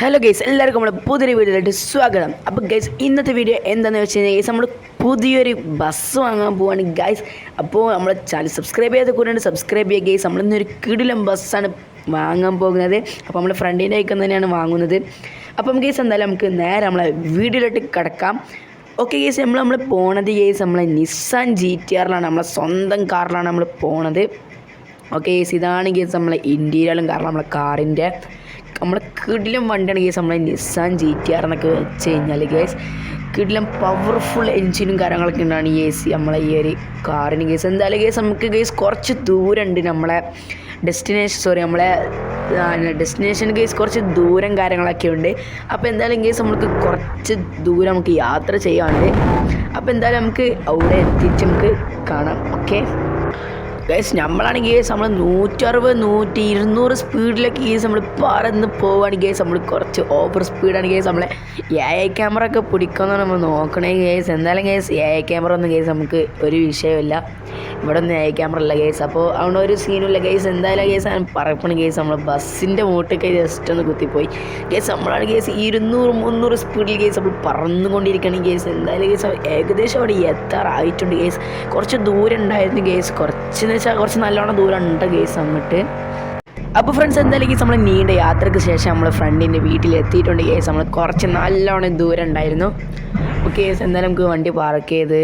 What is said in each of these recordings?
Hello guys എല്ലാവർക്കും നമ്മുടെ പുതിയൊരു വീഡിയോയിലായിട്ട് സ്വാഗതം. അപ്പോൾ ഗൈസ് ഇന്നത്തെ വീഡിയോ എന്താണെന്ന് വെച്ച് കഴിഞ്ഞാൽ ഗൈസ് നമ്മൾ പുതിയൊരു ബസ് വാങ്ങാൻ പോവാണ് ഗൈസ് അപ്പോൾ നമ്മൾ ചാനൽ സബ്സ്ക്രൈബ് ചെയ്യാതെ കൂടെ സബ്സ്ക്രൈബ് ചെയ്യുക ഗൈസ് നമ്മളിന്നൊരു കിടിലം ബസ്സാണ് വാങ്ങാൻ പോകുന്നത്. അപ്പോൾ നമ്മൾ ഫ്രണ്ടിന്റെ ഐക്കം തന്നെയാണ് വാങ്ങുന്നത്. അപ്പം ഗൈസ് എന്തായാലും നമുക്ക് നേരെ നമ്മളെ വീഡിയോയിലോട്ട് കിടക്കാം. ഓക്കെ ഗേസ് നമ്മൾ നമ്മൾ പോണത് ഗേസ് നമ്മളെ നിസ്സാൻ ജി ടി ആറിലാണ് നമ്മളെ സ്വന്തം കാറിലാണ് നമ്മൾ പോണത്. ഓക്കെ ഗേസ് ഇതാണ് ഗേസ് നമ്മളെ ഇന്റീരിയലും കാരണം നമ്മളെ കാറിന്റെ നമ്മളെ കിടിലം വണ്ടിയാണ് ഗേസ് നമ്മളെ നിസ്സാൻ ജി ടി ആർ എന്നൊക്കെ വെച്ച് കഴിഞ്ഞാൽ ഗേസ് കിടിലം പവർഫുൾ എൻജിനും കാര്യങ്ങളൊക്കെ ഉണ്ടാണ് ഈ എ സി നമ്മളെ ഈ ഒരു കാറിന് ഗേസ് എന്തായാലും ഗേസ് നമുക്ക് ഗേസ് കുറച്ച് ദൂരമുണ്ട് നമ്മളെ ഡെസ്റ്റിനേഷൻ സോറി നമ്മളെ ഡെസ്റ്റിനേഷൻ കേസ് കുറച്ച് ദൂരം കാര്യങ്ങളൊക്കെ ഉണ്ട്. അപ്പോൾ എന്തായാലും കേസ് നമുക്ക് കുറച്ച് ദൂരം നമുക്ക് യാത്ര ചെയ്യാനുണ്ട്. അപ്പോൾ എന്തായാലും നമുക്ക് അവിടെ എത്തിച്ച് നമുക്ക് കാണാം. ഓക്കെ ഗൈസ് നമ്മളാണെങ്കിൽ ഗേസ് നമ്മൾ നൂറ്ററുപത് നൂറ്റി ഇരുന്നൂറ് സ്പീഡിലൊക്കെ ഗേസ് നമ്മൾ പറന്ന് പോവുകയാണ് ഗേസ് നമ്മൾ കുറച്ച് ഓവർ സ്പീഡാണ് ഗേസ് നമ്മളെ എ ഐ ക്യാമറ ഒക്കെ പിടിക്കുമെന്നാണ് നമ്മൾ നോക്കണേ ഗേസ് എന്തായാലും ഗേസ് എ ഐ ക്യാമറ ഒന്നും ഗേസ് നമുക്ക് ഒരു വിഷയമില്ല ഇവിടെ ഒന്നും എ ഐ ക്യാമറ ഇല്ല കേസ് അപ്പോൾ അവിടെ ഒരു സീനുള്ള കേസ് എന്തായാലും കേസ് പറയണ കേസ് നമ്മൾ ബസ്സിന്റെ മൂട്ടൊക്കെ ജസ്റ്റ് ഒന്ന് കുത്തിപ്പോയി. കേസ് നമ്മളാണ് കേസ് ഇരുന്നൂറ് മുന്നൂറ് സ്പീഡിൽ കേസ് നമ്മൾ പറന്നുകൊണ്ടിരിക്കണം കേസ് എന്തായാലും കേസ് ഏകദേശം അവിടെ എത്താറായിട്ടുണ്ട് കേസ് കുറച്ച് ദൂരം ഉണ്ടായിരുന്നു കേസ് കുറച്ചെന്ന് വെച്ചാൽ കുറച്ച് നല്ലോണം ദൂരം ഉണ്ട് കേസ് അങ്ങോട്ട്. അപ്പോൾ ഫ്രണ്ട്സ് എന്തായാലും നമ്മൾ നീണ്ട യാത്രയ്ക്ക് ശേഷം നമ്മൾ ഫ്രണ്ടിന്റെ വീട്ടിൽ എത്തിയിട്ടുണ്ട് കേസ് നമ്മൾ കുറച്ച് നല്ലോണം ദൂരം ഉണ്ടായിരുന്നു. ഓക്കെ കേസ് എന്തായാലും നമുക്ക് വണ്ടി പാർക്ക് ചെയ്ത്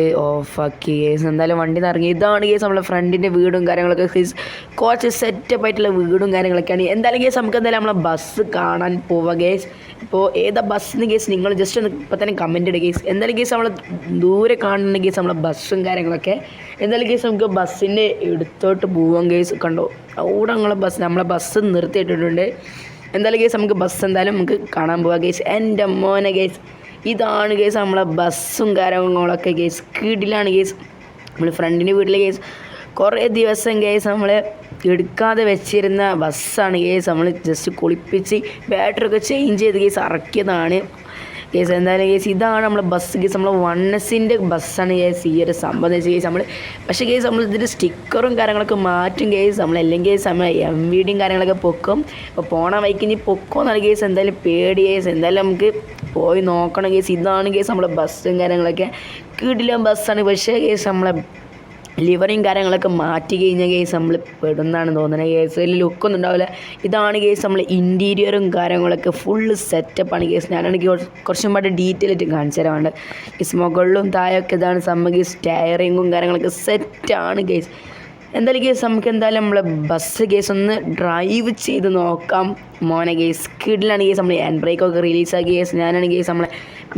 ആക്കി. കേസ് എന്തായാലും വണ്ടി ഇറങ്ങി ഇതാണ് കേസ് നമ്മളെ ഫ്രണ്ടിന്റെ വീടും കാര്യങ്ങളൊക്കെ. കേസ് കുറച്ച് സെറ്റപ്പ് ആയിട്ടുള്ള വീടും കാര്യങ്ങളൊക്കെയാണ്. എന്തായാലും കേസ് നമുക്ക് എന്തായാലും നമ്മളെ ബസ് കാണാൻ പോവുക കേസ് ഇപ്പോൾ ഏതാ ബസ്സിന് കേസ് നിങ്ങൾ ജസ്റ്റ് ഒന്ന് ഇപ്പം തന്നെ കമന്റ് ഇടുക കേസ് എന്തായാലും കേസ് നമ്മൾ ദൂരെ കാണുന്ന കേസ് നമ്മളെ ബസ്സും കാര്യങ്ങളൊക്കെ. എന്തായാലും കേസ് നമുക്ക് ബസ്സിന്റെ എടുത്തോട്ട് പോവാം കേസ് കണ്ടോ? അവിടെ നമ്മളെ ബസ് നമ്മളെ ബസ് നിർത്തിയിട്ടിട്ടുണ്ട്. എന്തായാലും കേസ് നമുക്ക് ബസ് എന്തായാലും നമുക്ക് കാണാൻ പോവാം കേസ് എന്റെ മോനെ കേസ് ഇതാണ് കേസ് നമ്മളെ ബസ്സും കാര്യങ്ങളൊക്കെ കേസ് കീടിലാണ് കേസ് നമ്മൾ ഫ്രണ്ടിന്റെ വീട്ടിലെ കേസ് കുറേ ദിവസം കേസ് നമ്മൾ എടുക്കാതെ വെച്ചിരുന്ന ബസ്സാണ് കേസ് നമ്മൾ ജസ്റ്റ് കുളിപ്പിച്ച് ബാറ്ററി ഒക്കെ ചേഞ്ച് ചെയ്ത് കേസ് ഇറക്കിയതാണ് കേസ് എന്തായാലും കേസ് ഇതാണ് നമ്മളെ ബസ് കേസ് നമ്മൾ വൺ എസിന്റെ ബസ്സാണ് കേസ് ഈ ഒരു സംഭവം എന്ന് വെച്ചാൽ കേസ് നമ്മൾ പക്ഷേ കേസ് നമ്മൾ ഇതിന്റെ സ്റ്റിക്കറും കാര്യങ്ങളൊക്കെ മാറ്റും കേസ് നമ്മൾ അല്ലെങ്കിൽ കേസ് നമ്മൾ എം വി ഡിയും കാര്യങ്ങളൊക്കെ പൊക്കും. അപ്പോൾ പോണ വൈക്ക് ഇനി പൊക്കോന്നാണ് കേസ് എന്തായാലും പേടി കേസ് എന്തായാലും നമുക്ക് പോയി നോക്കണം കേസ് ഇതാണ് കേസ് നമ്മളെ ബസ്സും കാര്യങ്ങളൊക്കെ. കിടിലം ബസ്സാണ് പക്ഷേ കേസ് നമ്മളെ ലിവറിങ് കാര്യങ്ങളൊക്കെ മാറ്റി കഴിഞ്ഞ കേസ് നമ്മൾ പെടുന്നതാണ് തോന്നുന്നത് കേസ് വലിയ ലുക്കൊന്നും ഉണ്ടാവില്ല. ഇതാണ് കേസ് നമ്മൾ ഇന്റീരിയറും കാര്യങ്ങളൊക്കെ ഫുള്ള് സെറ്റപ്പാണ് കേസ്. ഞാനാണെങ്കിൽ കുറച്ച് കുറച്ചും പാട് ഡീറ്റെയിൽ ആയിട്ട് കാണിച്ചു തരാറുണ്ട് കേസ് മുകളിലും താഴെയൊക്കെ ഇതാണ് സംഭവം. കേസ് ടയറിങ്ങും കാര്യങ്ങളൊക്കെ സെറ്റാണ് കേസ്. എന്തായാലും കേസ് നമുക്ക് എന്തായാലും നമ്മളെ ബസ് കേസ് ഒന്ന് ഡ്രൈവ് ചെയ്ത് നോക്കാം. മോനെ കേസ്. കിഡിലാണ് കേസ് നമ്മൾ ഹാൻഡ് ബ്രേക്കൊക്കെ റിലീസാക്കിയ കേസ്. ഞാനാണ് കേസ് നമ്മളെ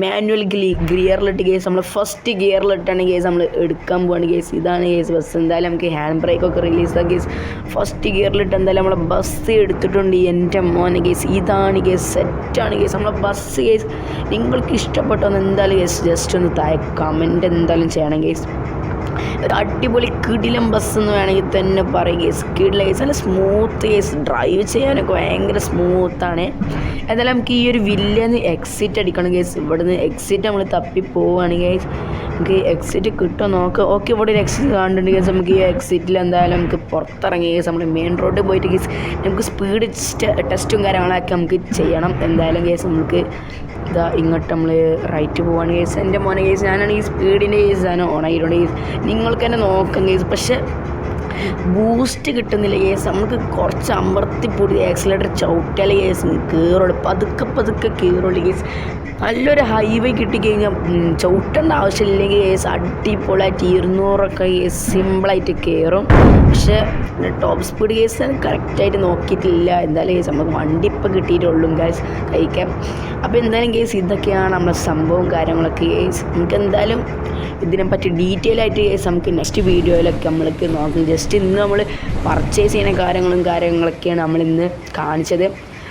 മാനുവൽ ഗിലി ഗിയറിലിട്ട് കേസ് നമ്മൾ ഫസ്റ്റ് ഗിയറിലിട്ടാണ് കേസ് നമ്മൾ എടുക്കാൻ പോവാണ് കേസ് ഇതാണ് കേസ് ബസ് എന്തായാലും നമുക്ക് ഹാൻഡ് ബ്രേക്കൊക്കെ റിലീസാക്കി കേസ് ഫസ്റ്റ് ഗിയറിലിട്ട് എന്തായാലും നമ്മളെ ബസ് എടുത്തിട്ടുണ്ട് എന്റെ മോനെ കേസ് ഇതാണ് കേസ് സെറ്റാണ് കേസ് നമ്മളെ ബസ് കേസ് നിങ്ങൾക്ക് ഇഷ്ടപ്പെട്ടൊന്ന് എന്തായാലും കേസ് ജസ്റ്റ് ഒന്ന് താഴെ കമന്റ് എന്തായാലും ചെയ്യണം കേസ് ഒരു അടിപൊളി കിടിലം ബസ് എന്ന് വേണമെങ്കിൽ തന്നെ പറയും. കേസ് കിടില കേസ് നല്ല സ്മൂത്ത് കേസ് ഡ്രൈവ് ചെയ്യാനൊക്കെ ഭയങ്കര സ്മൂത്താണ് എന്തായാലും നമുക്ക് ഈ ഒരു വില്ലേന്ന് എക്സിറ്റ് അടിക്കണം കേസ് ഇവിടുന്ന് എക്സിറ്റ് നമ്മൾ തപ്പി പോവുകയാണ് കേസ് നമുക്ക് എക്സിറ്റ് കിട്ടുമോ നോക്ക്. ഓക്കെ ഇവിടെ ഒരു എക്സിറ്റ് കാണുന്നുണ്ട് കേസ് നമുക്ക് ഈ എക്സിറ്റിൽ എന്തായാലും നമുക്ക് പുറത്തിറങ്ങി കേസ് നമ്മൾ മെയിൻ റോഡിൽ പോയിട്ട് കേസ് നമുക്ക് സ്പീഡ് ടെസ്റ്റും കാര്യങ്ങളൊക്കെ നമുക്ക് ചെയ്യണം. എന്തായാലും കേസ് നമുക്ക് ഇതാ ഇങ്ങോട്ട് നമ്മൾ റൈറ്റ് പോവാണ് കേസ് എന്റെ മോനെ കേസ് ഞാനാണ് ഈ സ്പീഡിന്റെ കേസ് ഞാൻ ഓണായിട്ടുണ്ട് കേസ് നിങ്ങൾക്ക് തന്നെ നോക്കാം ഗൈസ് പക്ഷേ ബൂസ്റ്റ് കിട്ടുന്നില്ല കേസ് നമുക്ക് കുറച്ച് അമർത്തിപ്പൊടി ആക്സിലേറ്റർ ചവിട്ടിയാൽ കേസ് കയറുള്ളൂ പതുക്കെ പതുക്കെ കയറുള്ളൂ കേസ് നല്ലൊരു ഹൈവേ കിട്ടിക്കഴിഞ്ഞാൽ ചവിട്ടേണ്ട ആവശ്യമില്ലെങ്കിൽ കേസ് അടിപൊളിയായിട്ട് ഇരുന്നൂറൊക്കെ കേസ് സിമ്പിളായിട്ട് കയറും പക്ഷേ ടോപ്പ് സ്പീഡ് കേസ് കറക്റ്റായിട്ട് നോക്കിയിട്ടില്ല. എന്തായാലും കേസ് നമുക്ക് വണ്ടി ഇപ്പം കിട്ടിയിട്ടുള്ളൂ കേസ് കഴിക്കാം. അപ്പോൾ എന്തായാലും കേസ് ഇതൊക്കെയാണ് നമ്മുടെ സംഭവം കാര്യങ്ങളൊക്കെ കേസ് നമുക്ക് എന്തായാലും ഇതിനെപ്പറ്റി ഡീറ്റെയിൽ ആയിട്ട് കേസ് നമുക്ക് നെക്സ്റ്റ് വീഡിയോയിലൊക്കെ നമ്മൾക്ക് നോക്കും ജസ്റ്റ് ഇന്ന് നമ്മൾ പർച്ചേസ് ചെയ്യുന്ന കാര്യങ്ങളും കാര്യങ്ങളൊക്കെയാണ് നമ്മൾ ഇന്ന് കാണിച്ചത്.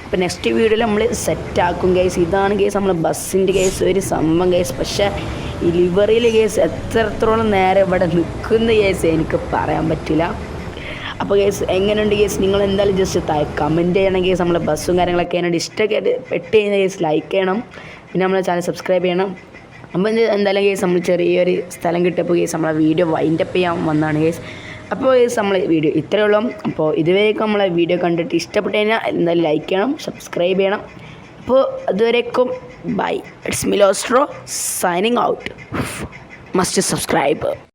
അപ്പോൾ നെക്സ്റ്റ് വീഡിയോയിൽ നമ്മൾ സെറ്റാക്കും കേസ് ഇതാണ് കേസ് നമ്മൾ ബസ്സിന്റെ കേസ് ഒരു സംഭവം കേസ് പക്ഷേ ഈ ലിവറിയിൽ കേസ് എത്രത്തോളം നേരം ഇവിടെ നിൽക്കുന്ന കേസ് എനിക്ക് പറയാൻ പറ്റില്ല. അപ്പോൾ കേസ് എങ്ങനെയുണ്ട് കേസ് നിങ്ങൾ എന്തായാലും ജസ്റ്റ് താഴെ കമന്റ് ചെയ്യണം കേസ് നമ്മളെ ബസ്സും കാര്യങ്ങളൊക്കെ അതിനോട് ഇഷ്ടമൊക്കെ പെട്ട് ചെയ്യുന്ന കേസ് ലൈക്ക് ചെയ്യണം. പിന്നെ നമ്മളെ ചാനൽ സബ്സ്ക്രൈബ് ചെയ്യണം. അപ്പോൾ എന്തായാലും കേസ് നമ്മൾ ചെറിയൊരു സ്ഥലം കിട്ടിയപ്പോൾ കേസ് നമ്മളെ വീഡിയോ വൈൻഡപ്പ് ചെയ്യാൻ വന്നതാണ് കേസ് അപ്പോൾ ഇത് നമ്മൾ വീഡിയോ ഇത്രയേ ഉള്ളൂ. അപ്പോൾ ഇതുവരെയൊക്കെ നമ്മളെ വീഡിയോ കണ്ടിട്ട് ഇഷ്ടപ്പെട്ട് കഴിഞ്ഞാൽ എന്തായാലും ലൈക്ക് ചെയ്യണം സബ്സ്ക്രൈബ് ചെയ്യണം. അപ്പോൾ അതുവരേക്കും bye it's മിലോസ്ട്രോ signing out must subscribe